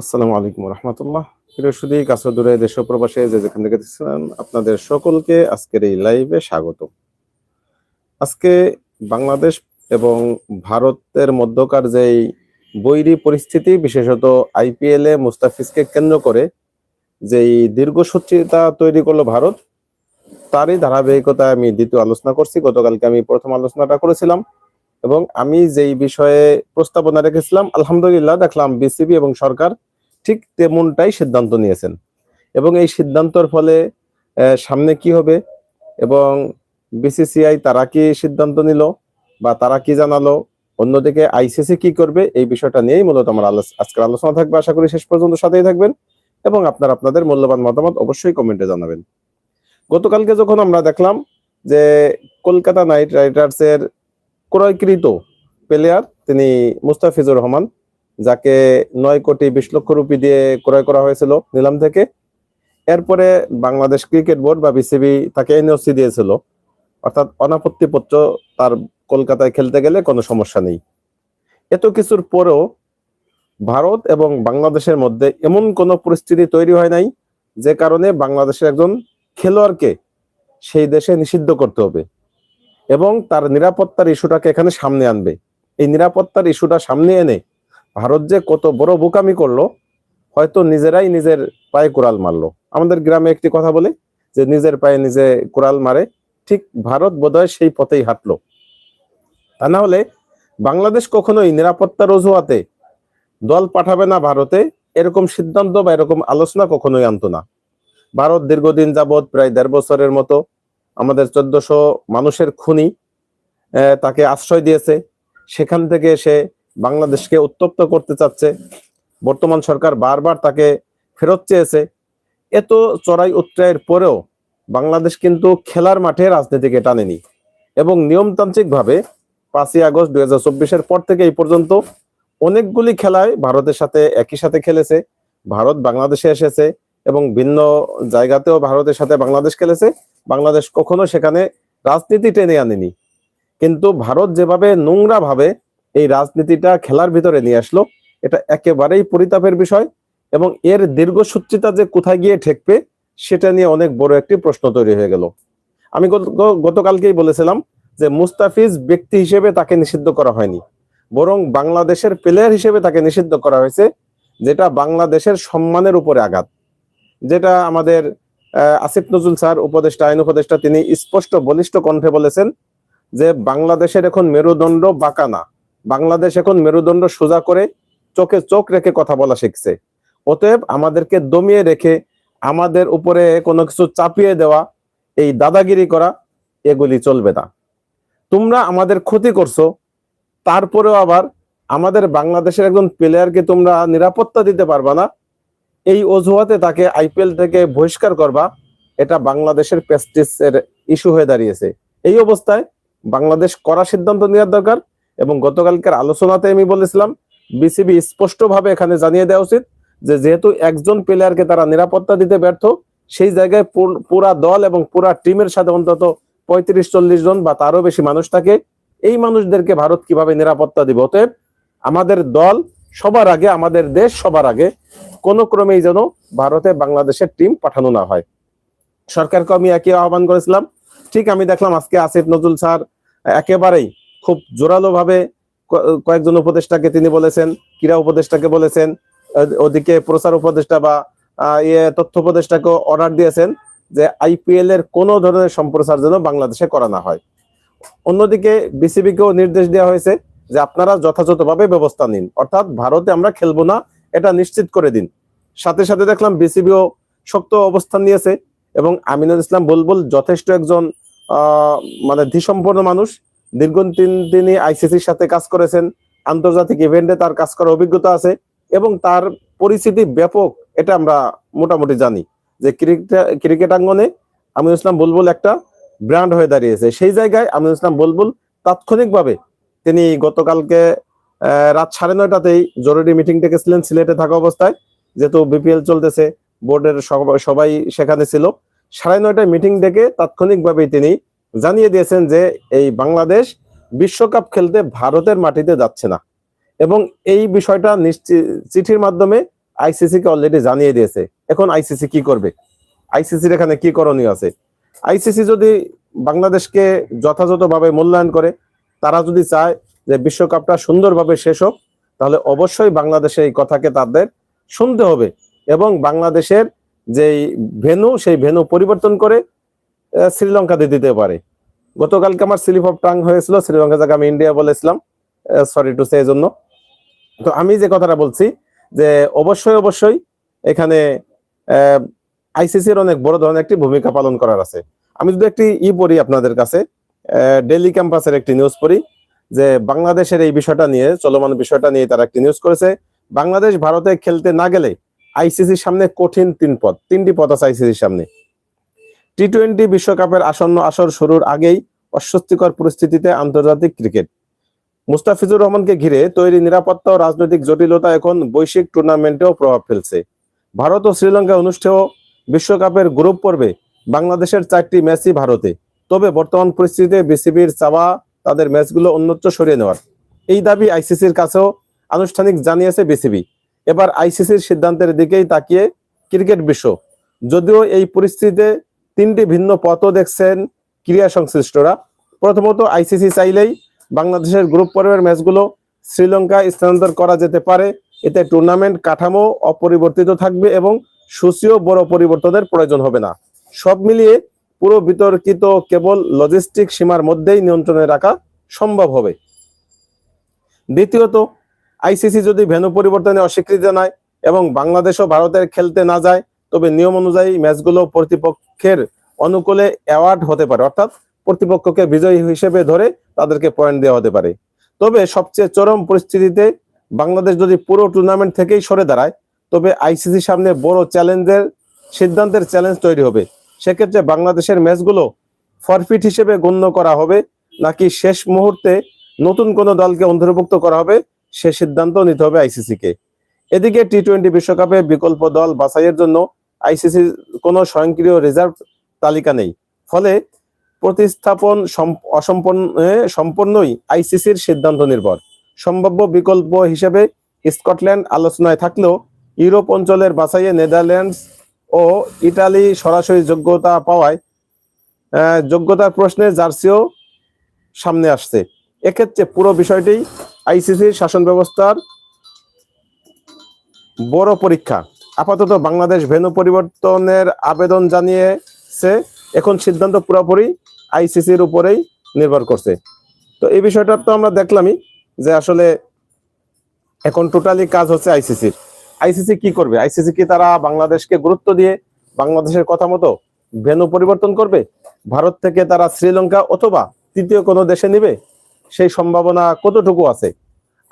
আসসালামু আলাইকুম রহমতুল্লাহ। প্রিয় সুদী কাছে দূরে দেশ প্রবাসে যে যেখান থেকে দেখছিলেন আপনাদের সকলকে আজকের এই লাইভে স্বাগত। আজকে বাংলাদেশ এবং ভারতের মধ্যকার যেই বৈরী পরিস্থিতি, বিশেষত আইপিএল এ মুস্তাফিজকে কেন্দ্র করে যেই দীর্ঘসূচিতা তৈরি করল ভারত, তারই ধারাবাহিকতায় আমি দ্বিতীয় আলোচনা করছি। গতকালকে আমি প্রথম আলোচনাটা করেছিলাম এবং আমি যেই বিষয়ে প্রস্তাবনা রেখেছিলাম, আলহামদুলিল্লাহ দেখলাম বিসিবি এবং সরকার ঠিক তেমনটাই সিদ্ধান্ত নিয়েছেন। এবং এই সিদ্ধান্তর ফলে সামনে কি হবে? এবং বিসিসিআই তারা কি সিদ্ধান্ত নিল বা তারা কি জানালো? অন্যদিকে আইসিসি কি করবে? এই বিষয়টা নিয়েই মূলত আমার আজকের আলোচনা থাকবে। আশা করি শেষ পর্যন্ত সাথেই থাকবেন এবং আপনার আপনাদের মূল্যবান মতামত অবশ্যই কমেন্টে জানাবেন। গতকালকে যখন আমরা দেখলাম যে কলকাতা নাইট রাইডার্স এর ক্রয়কৃত প্লেয়ার তিনি মুস্তাফিজুর রহমান যাকে নয় কোটি বিশ লক্ষ রুপি দিয়ে ক্রয় করা হয়েছিল নিলাম থেকে। এরপরে বাংলাদেশ ক্রিকেট বোর্ড বা বিসিবি তাকে এনওসি দিয়েছিল। অর্থাৎ অনাপত্তিপত্র তার কলকাতায় খেলতে গেলে কোনো সমস্যা নেই। এত কিছুর পরেও ভারত এবং বাংলাদেশের মধ্যে এমন কোনো পরিস্থিতি তৈরি হয় নাই যে কারণে বাংলাদেশের একজন খেলোয়াড়কে সেই দেশে নিষিদ্ধ করতে হবে এবং তার নিরাপত্তার ইস্যুটাকে এখানে সামনে আনবে। এই নিরাপত্তার ইস্যুটা সামনে এনে ভারত যে কত বড় বোকামি করল, হয়তো নিজেরাই নিজের পায়ে কোরাল মারলো। আমাদের গ্রামে একটি কথা বলে, যে নিজের পায়ে নিজে কোরাল মারে, ঠিক ভারত বোধহয় সেই পথেই হাঁটলো। তা না হলে বাংলাদেশ কখনোই নিরাপত্তার অজুহাতে দল পাঠাবে না ভারতে, এরকম সিদ্ধান্ত বা এরকম আলোচনা কখনোই আনতো না। ভারত দীর্ঘদিন যাবৎ প্রায় দেড় বছরের মতো আমাদের চোদ্দশো মানুষের খুনি তাকে আশ্রয় দিয়েছে। সেখান থেকে সে বাংলাদেশকে উত্তপ্ত করতে চাচ্ছে। বর্তমান সরকার বারবার তাকে ফেরত চেয়েছে। এত চড়াই উত্তরায়ের পরেও বাংলাদেশ কিন্তু খেলার মাঠে রাজনীতিকে টানেনি এবং নিয়মতান্ত্রিকভাবে পাঁচই আগস্ট দুই হাজার চব্বিশের পর থেকে এই পর্যন্ত অনেকগুলি খেলায় ভারতের সাথে একই সাথে খেলেছে, ভারত বাংলাদেশে এসেছে এবং ভিন্ন জায়গাতেও ভারতের সাথে বাংলাদেশ খেলেছে। বাংলাদেশ কখনো সেখানে রাজনীতি টেনে আনেনি। কিন্তু ভারত যেভাবে নোংরা ভাবে এই রাজনীতিটা খেলার ভিতরে নিয়ে আসলো। এটা একেবারেই পরিতাপের বিষয় এবং এর দীর্ঘসূত্রিতা যে কোথায় গিয়ে ঠেকবে, সেটা নিয়ে অনেক বড় একটি প্রশ্ন তৈরি হয়ে গেল। আমি গত- গতকালকেই বলেছিলাম যে মুস্তাফিজ ব্যক্তি হিসেবে তাকে নিষিদ্ধ করা হয়নি, বরং বাংলাদেশের প্লেয়ার হিসেবে তাকে নিষিদ্ধ করা হয়েছে, যেটা বাংলাদেশের সম্মানের উপরে আঘাত। যেটা আমাদের আসিফ নজরুল স্যার, উপদেষ্টা, আইন উপদেষ্টা, তিনি স্পষ্ট বলিষ্ঠ কণ্ঠে বলেছেন যে বাংলাদেশের এখন মেরুদণ্ড বাঁকা না। বাংলাদেশ এখন মেরুদণ্ড সোজা করে চোখে চোখ রেখে কথা বলা শিখছে। অতএব আমাদেরকে দমিয়ে রেখে, আমাদের উপরে কোনো কিছু চাপিয়ে দেওয়া, এই দাদাগিরি করা, এগুলি চলবে না। তোমরা আমাদের ক্ষতি করছ, তারপরেও আবার আমাদের বাংলাদেশের একজন প্লেয়ারকে তোমরা নিরাপত্তা দিতে পারবা না, এই অজুহাতে তাকে আইপিএল থেকে বহিষ্কার করবা, এটা বাংলাদেশের প্রেস্টিজের ইস্যু হয়ে দাঁড়িয়েছে। এই অবস্থায় বাংলাদেশ করা সিদ্ধান্ত নেওয়ার দরকার এবং গতকালকার আলোচনাতে আমি বলেছিলাম, বিসিবি স্পষ্টভাবে এখানে জানিয়ে দেওয়া উচিত যে যেহেতু একজন প্লেয়ারকে তারা নিরাপত্তা দিতে ব্যর্থ, সেই জায়গায় পুরা দল এবং পুরা টিমের সাথে অন্তত পঁয়ত্রিশ চল্লিশ জন বা তারও বেশি মানুষ থাকে, এই মানুষদেরকে ভারত কীভাবে নিরাপত্তা দিব? অতএব আমাদের দল সবার আগে, আমাদের দেশ সবার আগে কোনো ক্রমেই যেন ভারতে বাংলাদেশের টিম পাঠানো না হয়। সরকারকে আমি একই আহ্বান করেছিলাম। ঠিক আমি দেখলাম আজকে আসিফ নজরুল স্যার একেবারেই খুব জোরালো ভাবে কয়েকজন উপদেষ্টাকে তিনি বলেছেন, ক্রীড়া উপদেষ্টাকে বলেছেন ওদিকে প্রচার উপদেষ্টা বা ইয়ে তথ্য উপদেষ্টাকে অর্ডার দিয়েছেন যে আইপিএল এর কোনো ধরনের সম্প্রচার যেন বাংলাদেশে করা না হয়। অন্যদিকে বিসিবি কেও নির্দেশ দেওয়া হয়েছে যে আপনারা যথাযথভাবে ব্যবস্থা নিন। অর্থাৎ ভারতে আমরা খেলব না, এটা নিশ্চিত করে দিন। সাথে সাথে দেখলাম বিসিবিও শক্ত অবস্থান নিয়েছে এবং আমিনুল ইসলাম বুলবুল যথেষ্ট একজন মানে ধীসম্পন্ন মানুষ। দীর্ঘদিন তিনি আইসিসির সাথে কাজ করেছেন, আন্তর্জাতিক ইভেন্টে তার কাজ করার অভিজ্ঞতা আছে, এবং তার পরিস্থিতি ব্যাপক, এটা আমরা মোটামুটি জানি। যে ক্রিকেট আঙ্গনে আমিনুল ইসলাম বুলবুল একটা ব্র্যান্ড হয়ে দাঁড়িয়েছে। সেই জায়গায় আমিনুল ইসলাম বুলবুল তাৎক্ষণিকভাবে তিনি গতকালকে রাত সাড়ে নয়টাতেই জরুরি মিটিং ডেকেছিলেন সিলেটে থাকা অবস্থায়। যেহেতু বিপিএল চলতেছে বোর্ডের সব- সবাই সেখানে ছিল। সাড়ে নয়টায় মিটিং ডেকে তাৎক্ষণিকভাবেই তিনি জানিয়ে দিয়েছেন যে এই বাংলাদেশ বিশ্বকাপ খেলতে ভারতের মাটিতে যাচ্ছে না। এবং এই বিষয়টা চিঠির মাধ্যমে আইসিসি কে অলরেডি জানিয়ে দিয়েছে। এখন আইসিসি কি করবে? আইসিসির এখানে কি করণীয় আছে? আইসিসি যদি বাংলাদেশকে যথাযথভাবে মূল্যায়ন করে, তারা যদি চায় যে বিশ্বকাপটা সুন্দরভাবে শেষ হোক, তাহলে অবশ্যই বাংলাদেশে এই কথাকে তাদের শুনতে হবে এবং বাংলাদেশের যেই ভেনু সেই ভেনু পরিবর্তন করে শ্রীলঙ্কাতে দিতে পারে। গতকালকে আমার স্লিপ অফ টাং হয়েছিল, শ্রীলঙ্কা জায়গা আমি ইন্ডিয়া বলেছিলাম সরি টু সে জন্য। তো আমি যে কথাটা বলছি, যে অবশ্যই অবশ্যই এখানে আইসিসির অনেক বড় ধরনের একটি ভূমিকা পালন করার আছে। আমি যদি একটি ই পড়ি আপনাদের কাছে ডেলি ক্যাম্পাসের একটি নিউজ পড়ি, যে বাংলাদেশের এই বিষয়টা নিয়ে, চলমান বিষয়টা নিয়ে তারা একটি নিউজ করেছে, বাংলাদেশ ভারতে খেলতে না গেলে আইসিসির সামনে কঠিন তিন পদ, তিনটি পদ আছে আইসিসির সামনে। টি টোয়েন্টি বিশ্বকাপের আসন্ন আসর শুরুর আগেই অস্বস্তিকর পরিস্থিতিতে আন্তর্জাতিক ক্রিকেট। মুস্তাফিজুর রহমানকে ঘিরে তৈরি নিরাপত্তা ও রাজনৈতিক জটিলতা এখন বৈশ্বিক টুর্নামেন্টেও প্রভাব ফেলছে। ভারত ও শ্রীলঙ্কায় অনুষ্ঠেয় বিশ্বকাপের গ্রুপ পর্বে বাংলাদেশের চারটি ম্যাচই ভারতে। তবে বর্তমান পরিস্থিতিতে বিসিবির চাওয়া তাদের ম্যাচগুলো অন্যত্র সরিয়ে নেওয়ার। এই দাবি আইসিসির কাছেও আনুষ্ঠানিক জানিয়েছে বিসিবি। এবার আইসিসির সিদ্ধান্তের দিকেই তাকিয়ে ক্রিকেট বিশ্ব। যদিও এই পরিস্থিতিতে তিনটি ভিন্ন পথও দেখছেন ক্রীড়া সংশ্লিষ্টরা। প্রথমত আইসিসি চাইলেই বাংলাদেশের গ্রুপ পর্বের ম্যাচগুলো শ্রীলঙ্কা স্থানান্তর করা যেতে পারে। এতে টুর্নামেন্ট কাঠামো অপরিবর্তিত থাকবে এবং সূচীয় বড় পরিবর্তনের প্রয়োজন হবে না। সব মিলিয়ে পুরো বিতর্কিত কেবল লজিস্টিক সীমার মধ্যেই নিয়ন্ত্রণে রাখা সম্ভব হবে। দ্বিতীয়ত, আইসিসি যদি ভেন্যু পরিবর্তনে অস্বীকৃতি জানায় এবং বাংলাদেশ ও ভারতের খেলতে না যায় তবে নিয়ম অনুযায়ী ম্যাচগুলো প্রতিপক্ষের অনুকূলে অ্যাওয়ার্ড হতে পারে। অর্থাৎ প্রতিপক্ষকে বিজয়ী হিসেবে ধরে তাদেরকে পয়েন্ট দেওয়া হতে পারে। তবে সবচেয়ে চরম পরিস্থিতিতে বাংলাদেশ যদি পুরো টুর্নামেন্ট থেকেই সরে দাঁড়ায়, তবে আইসিসির সামনে বড় চ্যালেঞ্জের সিদ্ধান্তের চ্যালেঞ্জ তৈরি হবে। সেক্ষেত্রে বাংলাদেশের ম্যাচগুলো ফরফিট হিসেবে গণ্য করা হবে, নাকি শেষ মুহূর্তে নতুন কোনো দলকে অন্তর্ভুক্ত করা হবে, সে সিদ্ধান্ত নিতে হবে আইসিসিকে এদিকে টি টোয়েন্টি বিশ্বকাপে বিকল্প দল বাছাইয়ের জন্য আইসিসির কোনো স্বয়ংক্রিয় রিজার্ভ তালিকা নেই। ফলে প্রতিস্থাপন সম- অসম্পন্ন সম্পূর্ণই আইসিসির সিদ্ধান্ত নির্ভর। সম্ভাব্য বিকল্প হিসেবে স্কটল্যান্ড আলোচনায় থাকলেও ইউরোপ অঞ্চলের বাছাইয়ে নেদারল্যান্ডস ও ইটালি সরাসরি যোগ্যতা পাওয়ায় যোগ্যতার প্রশ্নে জার্সিও সামনে আসছে। এক্ষেত্রে পুরো বিষয়টি আইসিসির শাসন ব্যবস্থার বড় পরীক্ষা। আপাতত বাংলাদেশ ভেন্যু পরিবর্তনের আবেদন জানিয়েছে। এখন সিদ্ধান্ত পুরোপুরি আইসিসির উপরেই নির্ভর করছে। তো এই বিষয়টা তো আমরা দেখলামই যে আসলে এখন টোটালি কাজ হচ্ছে আইসিসির। আইসিসি কি করবে? আইসিসি কি তারা বাংলাদেশকে গুরুত্ব দিয়ে বাংলাদেশের কথা মতো ভেন্যু পরিবর্তন করবে? ভারত থেকে তারা শ্রীলঙ্কা অথবা তৃতীয় কোনো দেশে নিবে? সেই সম্ভাবনা কতটুকু আছে?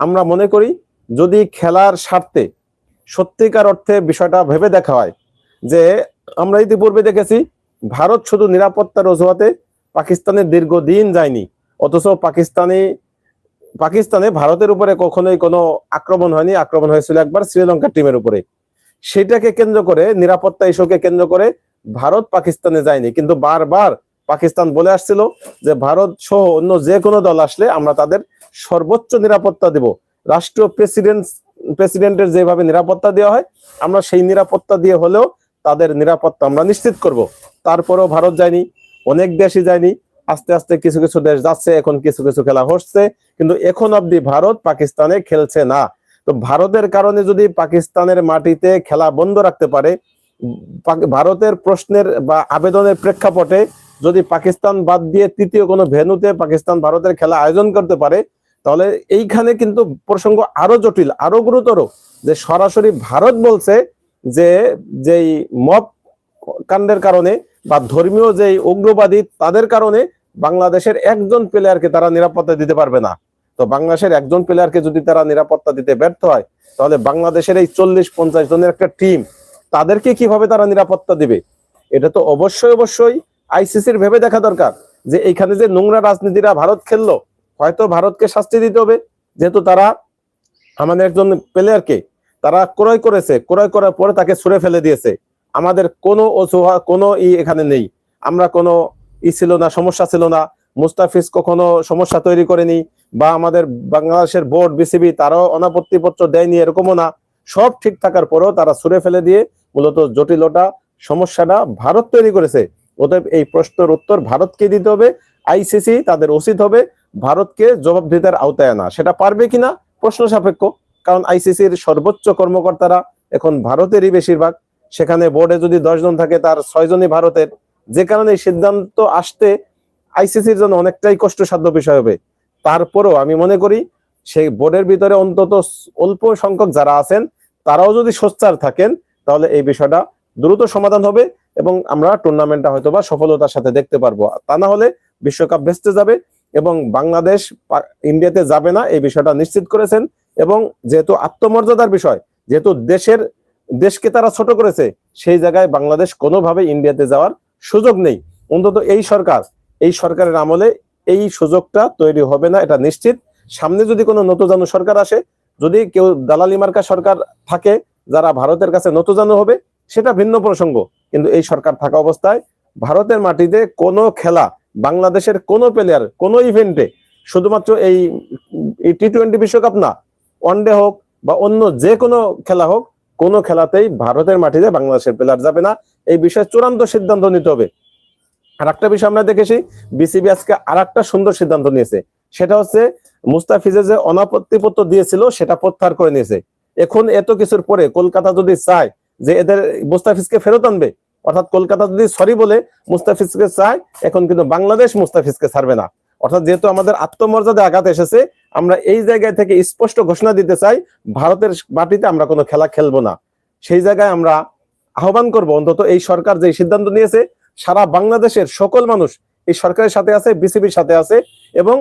আমরা মনে করি যদি খেলার স্বার্থে সত্যিকার অর্থে বিষয়টা ভেবে দেখা হয় যে আমরা ইতিপূর্বে দেখেছি ভারত শুধু নিরাপত্তার অজুহাতে পাকিস্তানের দীর্ঘদিন যায়নি, অথচ পাকিস্তানি, পাকিস্তানে ভারতের উপরে কখনোই কোনো আক্রমণ হয়নি, আক্রমণ হয়েছিল একবার শ্রীলঙ্কার টিমের উপরে। সেটাকে কেন্দ্র করে, নিরাপত্তা ইস্যুকে কেন্দ্র করে ভারত পাকিস্তানে যায়নি। কিন্তু বারবার পাকিস্তান বলে আসছিল যে ভারত সহ অন্য যে কোনো দল আসলে আমরা তাদের সর্বোচ্চ নিরাপত্তা দেব। রাষ্ট্রীয় প্রেসিডেন্ট প্রেসিডেন্টের যেভাবে নিরাপত্তা দেওয়া হয়, আমরা সেই নিরাপত্তা দিয়ে হলেও তাদের নিরাপত্তা আমরা নিশ্চিত করব। তারপরেও ভারত যায়নি, অনেক দেশই যায়নি, আস্তে আস্তে কিছু কিছু দেশ যাচ্ছে, এখন কিছু কিছু খেলা হচ্ছে, কিন্তু এখন অবধি ভারত পাকিস্তানে খেলছে না। তো ভারতের কারণে যদি পাকিস্তানের মাটিতে খেলা বন্ধ রাখতে পারে ভারতের প্রশ্নের বা আবেদনের প্রেক্ষাপটে যদি পাকিস্তান বাদ দিয়ে তৃতীয় কোনো ভেন্যুতে পাকিস্তান ভারতের খেলা আয়োজন করতে পারে তাহলে এইখানে কিন্তু প্রসঙ্গ আরও জটিল, আরও গুরুতর যে সরাসরি ভারত বলছে যে যেই মপ কাণ্ডের কারণে বা ধর্মীয় যেই উগ্রবাদী তাদের কারণে বাংলাদেশের একজন প্লেয়ারকে তারা নিরাপত্তা দিতে পারবে না। তো বাংলাদেশের একজন প্লেয়ারকে যদি তারা নিরাপত্তা দিতে ব্যর্থ হয়, তাহলে বাংলাদেশের এই চল্লিশ পঞ্চাশ জনের একটা টিম তাদেরকে কীভাবে তারা নিরাপত্তা দিবে? এটা তো অবশ্যই অবশ্যই আইসিসির ভেবে দেখা দরকার যে এইখানে যে নোংরা রাজনীতিরা ভারত খেললো হয়তো ভারতকে শাস্তি দিতে হবে। যেহেতু তারা আমাদের একজন প্লেয়ারকে তারা ক্রয় করেছে, ক্রয় করার পরে তাকে ছুড়ে ফেলে দিয়েছে। আমাদের কোনো অজুহা, কোনো ই এখানে নেই। আমরা কোনো ই ছিল না, সমস্যা ছিল না। মুস্তাফিজ কখনো সমস্যা তৈরি করেনি বা আমাদের বাংলাদেশের বোর্ড, বিসিবি তারাও অনাপত্তি পত্র দেয়নি, এরকমও না। সব ঠিক থাকার পরেও তারা ছুড়ে ফেলে দিয়ে মূলত জটিলতা, সমস্যাটা ভারত তৈরি করেছে। অতএব এই প্রশ্নের উত্তর ভারতকে দিতে হবে। আইসিসি তাদের উচিত হবে। ভারতকে জবাবদিহিতার আওতায় আনা। সেটা পারবে কিনা? প্রশ্ন সাপেক্ষ। কারণ আইসিসির সর্বোচ্চ কর্মকর্তারা এখন ভারতেরই বেশিরভাগ। সেখানে বোর্ডে যদি দশ জন থাকে, তার ছয় জনই ভারতের। যে কারণে সিদ্ধান্ত আসতে আইসিসির জন্য অনেকটাই কষ্টসাধ্য বিষয় হবে। তারপরেও আমি মনে করি, সেই বোর্ডের ভিতরে অন্তত অল্প সংখ্যক যারা আছেন, তারাও যদি সোচ্চার থাকেন, তাহলে এই বিষয়টা দ্রুত সমাধান হবে এবং আমরা টুর্নামেন্টটা হয়তো বা সফলতার সাথে দেখতে পারব। তা না হলে বিশ্বকাপ ভেস্তে যাবে। এবং বাংলাদেশ ইন্ডিয়াতে যাবে না, এই বিষয়টা নিশ্চিত করেছেন এবং যেহেতু আত্মমর্যাদার বিষয়, যেহেতু দেশের, দেশকে তারা ছোট করেছে, সেই জায়গায় বাংলাদেশ কোনোভাবে ইন্ডিয়াতে যাওয়ার সুযোগ নেই। অন্তত এই সরকার, এই সরকারের আমলে এই সুযোগটা তৈরি হবে না, এটা নিশ্চিত। সামনে যদি কোনো নতজানু সরকার আসে, যদি কেউ দালালি মার্কা সরকার থাকে, যারা ভারতের কাছে নতজানু হবে, সেটা ভিন্ন প্রসঙ্গ। কিন্তু এই সরকার থাকা অবস্থায় ভারতের মাটিতে কোনো খেলা বাংলাদেশের কোন প্লেয়ার কোনো ইভেন্টে শুধুমাত্র এই টি টোয়েন্টি বিশ্বকাপ না ওয়ানডে হোক বা অন্য যে কোনো খেলা হোক, কোনো খেলাতেই ভারতের মাটিতে বাংলাদেশের প্লেয়ার যাবে না। এই বিষয়ে চূড়ান্ত সিদ্ধান্ত নিতে হবে। আর একটা বিষয় আমরা দেখেছি বিসিবি আজকে আর একটা সুন্দর সিদ্ধান্ত নিয়েছে। সেটা হচ্ছে মুস্তাফিজে যে অনাপত্তিপত্র দিয়েছিল, সেটা প্রত্যাহার করে নিয়েছে। এখন এত কিছুর পরে কলকাতা যদি চায় যে এদের মুস্তাফিজকে ফেরত আনবে অর্থাৎ কলকাতা যদি সরি বলে মুস্তাফিজকে চায়, এখন কিন্তু বাংলাদেশ মুস্তাফিজকে ছাড়বে না। অর্থাৎ যেহেতু আমাদের আত্মমর্যাদা আঘাত এসেছে, আমরা এই জায়গায় থেকে স্পষ্ট ঘোষণা দিতে চাই, ভারতের মাটিতে আমরা কোনো খেলা খেলব না। সেই জায়গায় আমরা আহ্বান করব, অন্তত এই সরকার যে সিদ্ধান্ত নিয়েছে, সারা বাংলাদেশের সকল মানুষ এই সরকারের সাথে আছে, বিসিবির সাথে আছে, এবং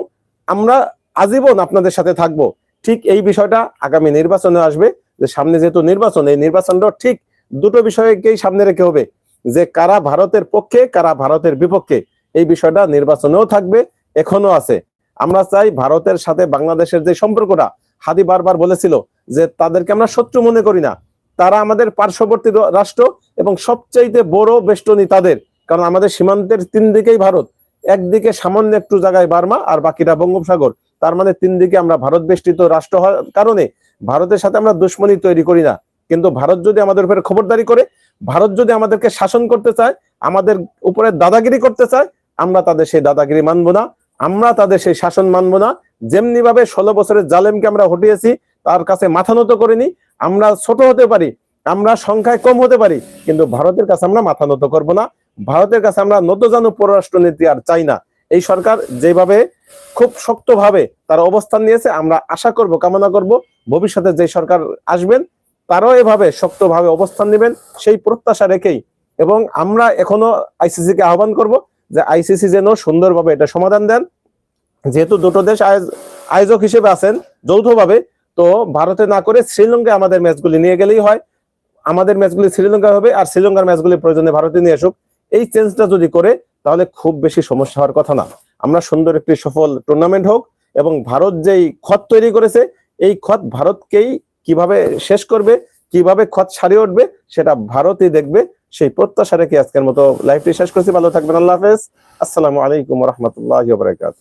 আমরা আজীবন আপনাদের সাথে থাকব। ঠিক এই বিষয়টা আগামী নির্বাচনে আসবে, যে সামনে যেহেতু নির্বাচন, এই নির্বাচনটা ঠিক দুটো বিষয়কেই সামনে রেখে হবে। যে কারা ভারতের পক্ষে, কারা ভারতের বিপক্ষে, এই বিষয়টা নির্বাচনেও থাকবে, এখনও আছে। আমরা চাই ভারতের সাথে বাংলাদেশের যে সম্পর্কটা, হাদি বারবার বলেছিল যে তাদেরকে আমরা শত্রু মনে করি না। তারা আমাদের পার্শ্ববর্তী রাষ্ট্র এবং সবচাইতে বড় বেষ্টনী তাদের। কারণ আমাদের সীমান্তের তিন দিকেই ভারত। একদিকে সামান্য একটু জায়গায় বার্মা আর বাকিটা বঙ্গোপসাগর। তার মানে তিন দিকে আমরা ভারত বেষ্টিত রাষ্ট্র হওয়ার কারণে ভারতের সাথে আমরা দুশ্মনী তৈরি করি না। কিন্তু ভারত যদি আমাদের উপরে খবরদারি করে, ভারত যদি আমাদেরকে শাসন করতে চায়, আমাদের উপরে দাদাগিরি করতে চায়, আমরা তাদের সেই দাদাগিরি মানবো না, আমরা তাদের সেই শাসন মানবো না। যেমনি ভাবে ষোলো বছরের জালেমকে আমরা হটিয়েছি, তার কাছে মাথা নত করিনি, আমরা ছোট হতে পারি, আমরা সংখ্যায় কম হতে পারি, কিন্তু ভারতের কাছে আমরা মাথা নত করব না। ভারতের কাছে আমরা নত নতজানু পররাষ্ট্রনীতি আর চাই না। এই সরকার যেভাবে খুব শক্তভাবে তার অবস্থান নিয়েছে, আমরা আশা করব, কামনা করব, ভবিষ্যতে যে সরকার আসবেন তারাও এভাবে শক্তভাবে অবস্থান নেবেন, সেই প্রত্যাশা রেখেই। এবং আমরা এখনও আইসিসি কে আহ্বান করব যে আইসিসি যেন সুন্দরভাবে এটা সমাধান দেন। যেহেতু দুটো দেশ আয়োজ- আয়োজক হিসেবে আছেন যৌথভাবে, তো ভারতে না করে শ্রীলঙ্কায় আমাদের ম্যাচগুলি নিয়ে গেলেই হয়। আমাদের ম্যাচগুলি শ্রীলঙ্কা হবে আর শ্রীলঙ্কার ম্যাচগুলি প্রয়োজনে ভারতে নিয়ে আসুক। এই চেঞ্জটা যদি করে, তাহলে খুব বেশি সমস্যা হওয়ার কথা না। আমরা সুন্দর একটি সফল টুর্নামেন্ট হোক এবং ভারত যেই খত তৈরি করেছে, এই খত ভারতকেই কীভাবে শেষ করবে, কীভাবে খত সারিয়ে উঠবে, সেটা ভারতই দেখবে। সেই প্রত্যাশা রেখে আজকের মতো লাইভটি শেষ করছি। ভালো থাকবেন। আল্লাহ হাফেজ। আসসালামু আলাইকুম রহমতুল্লাহ বারকাত